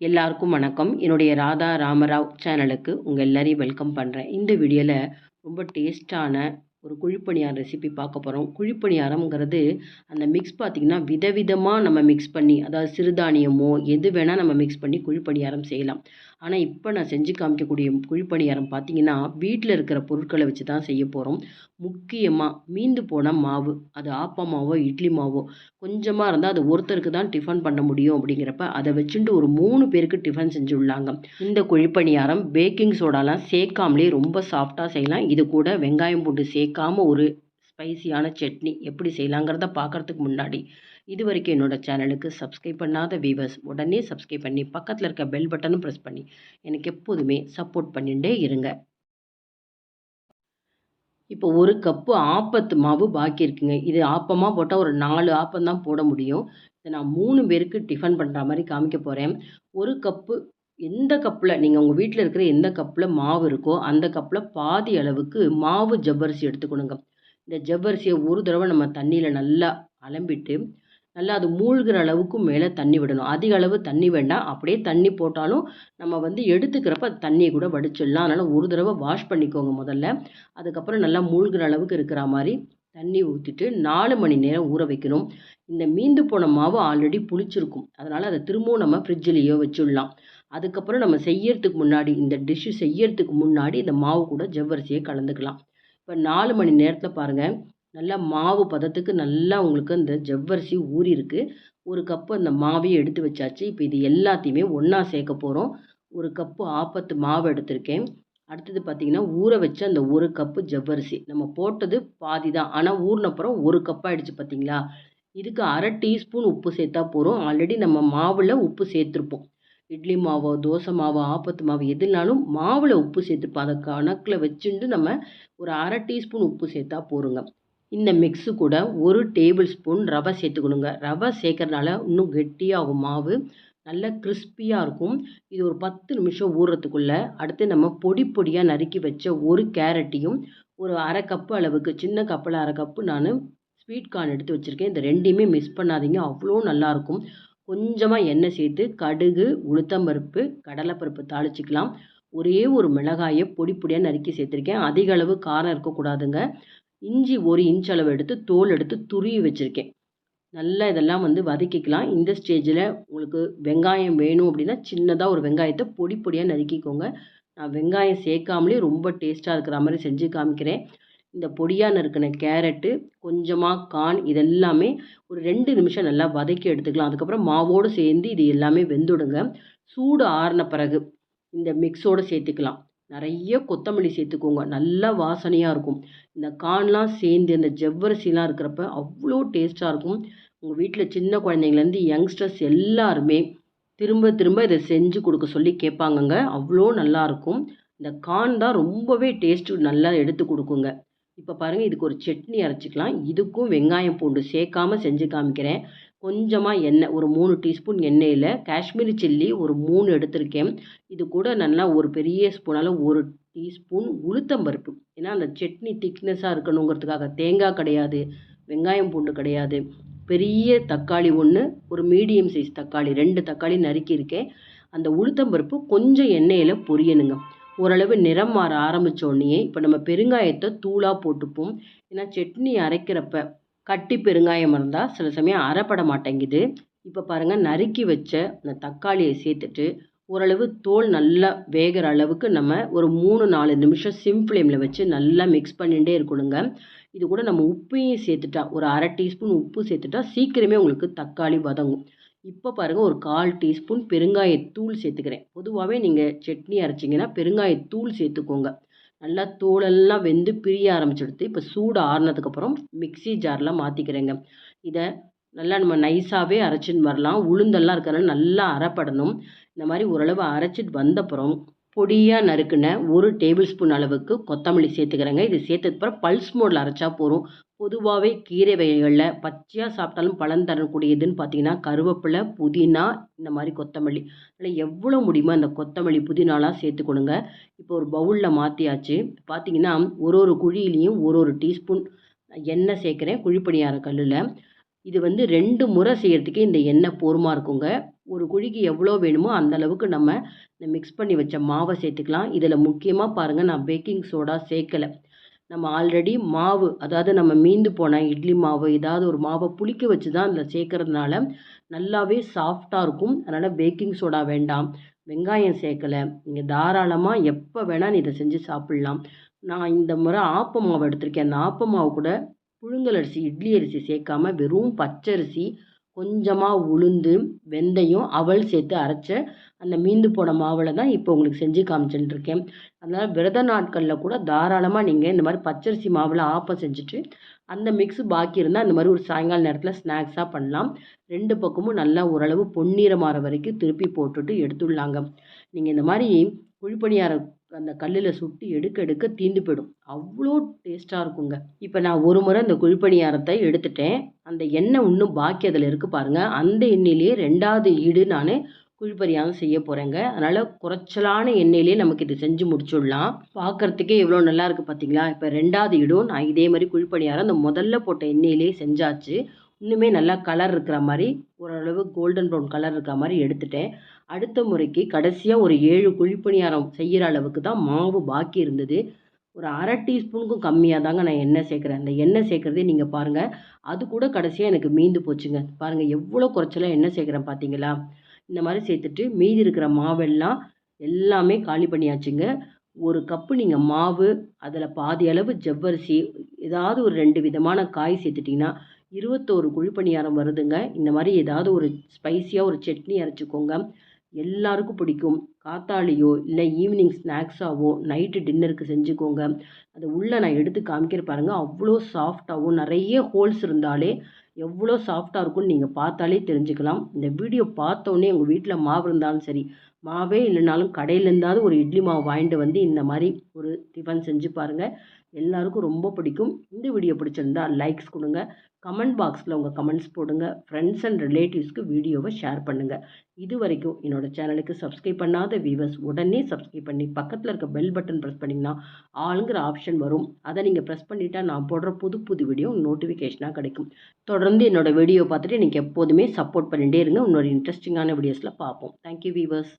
எல்லாருக்கும் வணக்கம். என்னுடைய ராதா ராமராவ் சேனலுக்கு உங்கள் எல்லாரையும் வெல்கம் பண்ணுறேன் இந்த வீடியோவில் ரொம்ப டேஸ்ட்டான ஒரு குழிப்பணியாரம் ரெசிபி பார்க்க போகிறோம் குழிப்பணியாரம்ங்கிறது அந்த மிக்ஸ் பார்த்திங்கன்னா விதவிதமாக நம்ம மிக்ஸ் பண்ணி அதாவது சிறுதானியமோ எது வேணால் நம்ம மிக்ஸ் பண்ணி குழிப்பணியாரம் செய்யலாம். ஆனால் இப்போ நான் செஞ்சு காமிக்கக்கூடிய குழிப்பணியாரம் பார்த்தீங்கன்னா வீட்டில் இருக்கிற பொருட்களை வச்சு தான் செய்ய போகிறோம் முக்கியமாக மீந்து போன மாவு அது ஆப்பா மாவோ இட்லி மாவோ கொஞ்சமாக இருந்தால் அது ஒருத்தருக்கு தான் டிஃபன் பண்ண முடியும் அப்படிங்கிறப்ப அதை வச்சுட்டு ஒரு மூணு பேருக்கு டிஃபன் செஞ்சு விடலாங்க. இந்த குழிப்பணியாரம் பேக்கிங் சோடாலாம் சேர்க்காமலே ரொம்ப சாஃப்டாக செய்யலாம். இது கூட வெங்காயம் பூண்டு சேர்க்காம ஒரு ஸ்பைசியான சட்னி எப்படி செய்யலாங்கிறத பார்க்குறதுக்கு முன்னாடி. இது வரைக்கும் என்னோடய சேனலுக்கு சப்ஸ்கிரைப் பண்ணாத வீவர்ஸ் உடனே சப்ஸ்கிரைப் பண்ணி பக்கத்தில் இருக்க பெல் பட்டனும் ப்ரெஸ் பண்ணி எனக்கு எப்போதுமே சப்போர்ட் பண்ணிகிட்டே இருங்க. இப்போ ஒரு கப்பு ஆப்பத்து மாவு பாக்கி இருக்குங்க. இது ஆப்பமாக போட்டால் ஒரு நாலு ஆப்பம் தான் போட முடியும். இதை நான் மூணு பேருக்கு டிஃபன் பண்ணுற மாதிரி காமிக்க போகிறேன் ஒரு கப்பு எந்த கப்பில் நீங்கள் உங்கள் வீட்டில் இருக்கிற எந்த கப்பில் மாவு இருக்கோ அந்த கப்பில் பாதி அளவுக்கு மாவு ஜவ்வரிசி எடுத்துக்கணுங்க. இந்த ஜவ்வரிசியை ஒரு தடவை நம்ம தண்ணியில் நல்லா அலம்பிட்டு நல்லா அது மூழ்கிற அளவுக்கு மேலே தண்ணி விடணும். அதிக அளவு தண்ணி வேண்டாம். அப்படியே தண்ணி போட்டாலும் நம்ம வந்து எடுத்துக்கிறப்ப தண்ணியை கூட வடிச்சிடலாம். அதனால் ஒரு தடவை வாஷ் பண்ணிக்கோங்க முதல்ல. அதுக்கப்புறம் நல்லா மூழ்கிற அளவுக்கு இருக்கிற மாதிரி தண்ணி ஊற்றிட்டு நாலு மணி நேரம் ஊற வைக்கணும். இந்த மீந்து போன மாவு ஆல்ரெடி புளிச்சிருக்கும். அதனால் அதை திரும்பவும் நம்ம ஃப்ரிட்ஜிலேயோ வச்சுடலாம். அதுக்கப்புறம் நம்ம செய்யறதுக்கு முன்னாடி இந்த டிஷ்ஷு செய்யறதுக்கு முன்னாடி இந்த மாவு கூட ஜவ்வரிசியை கலந்துக்கலாம். இப்போ நாலு மணி நேரத்தில் பாருங்கள் நல்லா மாவு பதத்துக்கு நல்லா உங்களுக்கு அந்த ஜவ்வரிசி ஊறி இருக்குது ஒரு கப்பு அந்த மாவையும் எடுத்து வச்சாச்சு. இப்போ இது எல்லாத்தையுமே ஒன்றா சேர்க்க போகிறோம் ஒரு கப்பு ஆப்பத்து மாவு எடுத்திருக்கேன். அடுத்தது பார்த்திங்கன்னா ஊற வச்ச அந்த ஒரு கப்பு ஜவ்வரிசி. நம்ம போட்டது பாதி தான் ஆனால் ஊறினப்புறம் ஒரு கப் ஆகிடுச்சு பார்த்தீங்களா இதுக்கு அரை டீஸ்பூன் உப்பு சேர்த்தா போகிறோம் ஆல்ரெடி நம்ம மாவில் உப்பு சேர்த்துருப்போம். இட்லி மாவோ தோசை மாவோ ஆப்பத்து மாவு எதுனாலும் மாவில் உப்பு சேர்த்துருப்போம். அதை கணக்கில் வச்சுட்டு நம்ம ஒரு அரை டீஸ்பூன் உப்பு சேர்த்தா போருங்க இந்த மிக்ஸு கூட ஒரு டேபிள் ஸ்பூன் ரவை சேர்த்துக்கணுங்க. ரவை சேர்க்கறதுனால இன்னும் கெட்டியாகும் மாவு நல்ல கிறிஸ்பியாக இருக்கும். இது ஒரு பத்து நிமிஷம் ஊறுறதுக்குள்ளே அடுத்து நம்ம பொடி பொடியாக நறுக்கி வச்ச ஒரு கேரட்டையும் ஒரு அரை கப்பு அளவுக்கு சின்ன கப்பில் அரை கப்பு நான் ஸ்வீட் கார்ன் எடுத்து வச்சுருக்கேன். இந்த ரெண்டையுமே மிஸ் பண்ணாதீங்க. அவ்வளோ நல்லாயிருக்கும் கொஞ்சமாக எண்ணெய் சேர்த்து கடுகு உளுத்தம்பருப்பு கடலைப்பருப்பு தாளிச்சிக்கலாம். ஒரே ஒரு மிளகாயை பொடி பொடியாக நறுக்கி சேர்த்துருக்கேன். அதிக அளவு காரம் இருக்கக்கூடாதுங்க. இஞ்சி ஒரு இன்ச் அளவு எடுத்து தோல் எடுத்து துருவி வச்சுருக்கேன். நல்லா இதெல்லாம் வந்து வதக்கிக்கலாம். இந்த ஸ்டேஜில் உங்களுக்கு வெங்காயம் வேணும் அப்படின்னா சின்னதாக ஒரு வெங்காயத்தை பொடி பொடியாக நறுக்கிக்கோங்க. நான் வெங்காயம் சேர்க்காமலே ரொம்ப டேஸ்ட்டாக இருக்கிற மாதிரி செஞ்சு காமிக்கிறேன். இந்த பொடியாக நறுக்கின கேரட்டு கொஞ்சமாக கான் இதெல்லாமே ஒரு ரெண்டு நிமிஷம் நல்லா வதக்கி எடுத்துக்கலாம். அதுக்கப்புறம் மாவோடு சேர்ந்து இது எல்லாமே வெந்துடுங்க. சூடு ஆறின பிறகு இந்த மிக்ஸோடு சேர்த்துக்கலாம். நிறைய கொத்தமல்லி சேர்த்துக்கோங்க. நல்லா வாசனையாக இருக்கும். இந்த கான்லாம் சேர்ந்து இந்த ஜவ்வரிசிலாம் இருக்கிறப்ப அவ்வளோ டேஸ்ட்டாக இருக்கும். உங்கள் வீட்டில் சின்ன குழந்தைங்கலேருந்து யங்ஸ்டர்ஸ் எல்லாருமே திரும்ப திரும்ப இதை செஞ்சு கொடுக்க சொல்லி கேட்பாங்கங்க. அவ்வளோ நல்லாயிருக்கும் இந்த கான் தான் ரொம்பவே டேஸ்ட்டு நல்லா எடுத்து கொடுக்குங்க. இப்போ பாருங்கள் இதுக்கு ஒரு சட்னி அரைச்சிக்கலாம். இதுக்கும் வெங்காயம் பூண்டு சேர்க்காம செஞ்சு காமிக்கிறேன். கொஞ்சமாக எண்ணெய் ஒரு மூணு டீஸ்பூன் எண்ணெயில் காஷ்மீரி சில்லி ஒரு மூணு எடுத்திருக்கேன். இது கூட நல்லா ஒரு பெரிய ஸ்பூனால் ஒரு டீஸ்பூன் உளுத்தம்பருப்பு. ஏன்னா அந்த சட்னி திக்னஸாக இருக்கணுங்கிறதுக்காக தேங்காய் கிடையாது வெங்காயம் பூண்டு கிடையாது. பெரிய தக்காளி ஒன்று ஒரு மீடியம் சைஸ் தக்காளி ரெண்டு தக்காளி நறுக்கியிருக்கேன். அந்த உளுத்தம்பருப்பு கொஞ்சம் எண்ணெயில் பொரியணுங்க. ஓரளவு நிறம் மாற ஆரம்பித்தோடனே இப்போ நம்ம பெருங்காயத்தை தூளாக போட்டுப்போம். ஏன்னா சட்னி அரைக்கிறப்ப கட்டி பெருங்காயம் இருந்தால் சில சமயம் அரைப்பட மாட்டேங்குது. இப்போ பாருங்கள் நறுக்கி வச்ச அந்த தக்காளியை சேர்த்துட்டு ஓரளவு தோல் நல்லா வேகிற அளவுக்கு நம்ம ஒரு மூணு நாலு நிமிஷம் சிம் ஃப்ளேமில் வச்சு நல்லா மிக்ஸ் பண்ணிகிட்டே இருக்கணுங்க. இது கூட நம்ம உப்பையும் சேர்த்துட்டா ஒரு அரை டீஸ்பூன் உப்பு சேர்த்துட்டா சீக்கிரமே உங்களுக்கு தக்காளி வதங்கும். இப்போ பாருங்கள் ஒரு கால் டீஸ்பூன் பெருங்காயத்தூள் சேர்த்துக்கிறேன். பொதுவாகவே நீங்கள் சட்னி அரைச்சிங்கன்னா பெருங்காயத்தூள் சேர்த்துக்கோங்க. நல்லா தோலெல்லாம் வெந்து பிரிய ஆரம்பிச்சிடுது இப்போ சூடு ஆறுனதுக்கப்புறம் மிக்சி ஜாரில் மாற்றிக்கிறேங்க இதை நல்லா நம்ம நைஸாகவே அரைச்சின்னு வரலாம். உளுந்தெல்லாம் இருக்கிறனால நல்லா அரைப்படணும். இந்த மாதிரி ஓரளவு அரைச்சிட்டு வந்தப்புறம் பொடியாக நறுக்குன ஒரு டேபிள் ஸ்பூன் அளவுக்கு கொத்தமல்லி சேர்த்துக்கிறேங்க. இது சேர்த்ததுக்கப்புறம் பல்ஸ் மோடில் அரைச்சா போதும். பொதுவாகவே கீரை வகைகளில் பச்சையாக சாப்பிட்டாலும் பலன் தரக்கூடியதுன்னு பார்த்தீங்கன்னா கருவேப்பிலை புதினா இந்த மாதிரி கொத்தமல்லி. அதில் எவ்வளோ முடியுமோ அந்த கொத்தமல்லி புதினாலாம் சேர்த்துக்கணுங்க இப்போ ஒரு பவுலில் மாற்றியாச்சு பார்த்தீங்கன்னா ஒரு ஒரு குழியிலையும் ஒரு ஒரு டீஸ்பூன் எண்ணெய் சேர்க்குறேன் குழிப்பணியார கல்லில். இது வந்து ரெண்டு முறை செய்கிறதுக்கே இந்த எண்ணெய் போருமா இருக்குங்க. ஒரு குழிக்கு எவ்வளோ வேணுமோ அந்த அளவுக்கு நம்ம இந்த மிக்ஸ் பண்ணி வச்ச மாவை சேர்த்துக்கலாம். இதில் முக்கியமாக பாருங்கள் நான் பேக்கிங் சோடா சேர்க்கலை. நம்ம ஆல்ரெடி மாவு அதாவது நம்ம மீந்து போன இட்லி மாவு ஏதாவது ஒரு மாவை புளிக்க வச்சு தான் அதில் சேர்க்கறதுனால நல்லாவே சாஃப்டாக இருக்கும். அதனால் பேக்கிங் சோடா வேண்டாம். வெங்காயம் சேர்க்கலை. நீங்கள் தாராளமாக எப்போ வேணால் நீ இதை செஞ்சு சாப்பிட்லாம். நான் இந்த முறை ஆப்ப மாவு எடுத்திருக்கேன். அந்த ஆப்ப மாவு கூட புழுங்கல் அரிசி இட்லி அரிசி சேர்க்காம வெறும் பச்சரிசி கொஞ்சமாக உளுந்து வெந்தயம் அவல் சேர்த்து அரைச்ச அந்த மீந்து போன மாவில் தான் இப்போ உங்களுக்கு செஞ்சு காமிச்சுட்டுருக்கேன் அதனால் விரத நாட்களில் கூட தாராளமாக நீங்கள் இந்த மாதிரி பச்சரிசி மாவில் ஆப்பம் செஞ்சுட்டு அந்த மிக்ஸு பாக்கி இருந்தால் அந்த மாதிரி ஒரு சாயங்கால நேரத்தில் ஸ்நாக்ஸாக பண்ணலாம். ரெண்டு பக்கமும் நல்லா ஓரளவு பொன்னிறமாற வரைக்கும் திருப்பி போட்டுட்டு எடுத்துடலாங்க. நீங்கள் இந்த மாதிரி குழிப்பணியாரம் அந்த கல்லில் சுட்டு எடுக்க எடுக்க தீந்து போயிடும். அவ்வளோ டேஸ்ட்டாக இருக்குங்க. இப்போ நான் ஒரு முறை இந்த குழிப்பணியாரத்தை எடுத்துட்டேன். அந்த எண்ணெய் இன்னும் பாக்கி அதில் இருக்குது பாருங்கள் அந்த எண்ணெயிலேயே ரெண்டாவது ஈடு நான் குழிப்பணியாரம் செய்ய போகிறேங்க அதனால் குறைச்சலான எண்ணெயிலே நமக்கு இது செஞ்சு முடிச்சுடலாம். பார்க்குறதுக்கே எவ்வளோ நல்லா இருக்குது பார்த்தீங்களா இப்போ ரெண்டாவது இடும் நான் இதே மாதிரி குழிப்பணியாரம் அந்த முதல்ல போட்ட எண்ணெயிலே செஞ்சாச்சு. இன்னுமே நல்லா கலர் இருக்கிற மாதிரி ஓரளவு கோல்டன் ப்ரௌன் கலர் இருக்கிற மாதிரி எடுத்துட்டேன். அடுத்த முறைக்கு கடைசியாக ஒரு ஏழு குழிப்பணியாரம் செய்கிற அளவுக்கு தான் மாவு பாக்கி இருந்தது. ஒரு அரை டீஸ்பூனுக்கும் கம்மியாக தாங்க நான் எண்ணெய் சேர்க்குறேன். அந்த எண்ணெய் சேர்க்குறதே நீங்கள் பாருங்கள் அது கூட கடைசியாக எனக்கு மீந்து போச்சுங்க. பாருங்கள் எவ்வளோ குறைச்சலாக எண்ணெய் சேர்க்குறேன் பார்த்தீங்களா இந்த மாதிரி சேர்த்துட்டு மீதி இருக்கிற மாவெல்லாம் எல்லாமே காலி பண்ணியாச்சுங்க. ஒரு கப்பு நீங்கள் மாவு அதில் பாதி அளவு ஜவ்வரிசி ஏதாவது ஒரு ரெண்டு விதமான காய் சேர்த்துட்டிங்கன்னா இருபத்தோரு குழிப்பணியாரம் வருதுங்க. இந்த மாதிரி ஏதாவது ஒரு ஸ்பைஸியாக ஒரு சட்னி அரைச்சிக்கோங்க. எல்லாருக்கும் பிடிக்கும். காத்தாலியோ இல்லை ஈவினிங் ஸ்நாக்ஸாவோ நைட்டு டின்னருக்கு செஞ்சுக்கோங்க. அது உள்ளே நான் எடுத்து காமிக்கிற பாருங்கள் அவ்வளோ சாஃப்டாகவும் நிறைய ஹோல்ஸ் இருந்தாலே எவ்வளோ சாஃப்டாக இருக்கும்னு நீங்கள் பார்த்தாலே தெரிஞ்சுக்கலாம். இந்த வீடியோ பார்த்தோன்னே உங்கள் வீட்டில் மாவு இருந்தாலும் சரி மாவே இல்லைனாலும் கடையிலேருந்தாவது ஒரு இட்லி மாவு வாங்கிட்டு வந்து இந்த மாதிரி ஒரு டிஃபன் செஞ்சு பாருங்கள் எல்லாருக்கும் ரொம்ப பிடிக்கும். இந்த வீடியோ பிடிச்சிருந்தா லைக்ஸ் கொடுங்க. கமெண்ட் பாக்ஸில் உங்கள் கமெண்ட்ஸ் போடுங்க. ஃப்ரெண்ட்ஸ் அண்ட் ரிலேட்டிவ்ஸ்க்கு வீடியோவை ஷேர் பண்ணுங்கள் இது வரைக்கும் என்னோடய சேனலுக்கு சப்ஸ்கிரைப் பண்ணாத வியூவர்ஸ் உடனே சப்ஸ்கிரைப் பண்ணி பக்கத்தில் இருக்க பெல் பட்டன் ப்ரெஸ் பண்ணிங்கன்னா ஆளுங்கிற ஆப்ஷன் வரும். அதை நீங்கள் ப்ரெஸ் பண்ணிட்டா நான் போடுற புது புது வீடியோ நோட்டிஃபிகேஷனாக கிடைக்கும். தொடர்ந்து என்னோடய வீடியோ பார்த்துட்டு நீங்கள் எப்போதுமே சப்போர்ட் பண்ணிகிட்டே இருங்க. இன்னொரு இன்ட்ரெஸ்டிங்கான வீடியோஸில் பார்ப்போம். Thank you viewers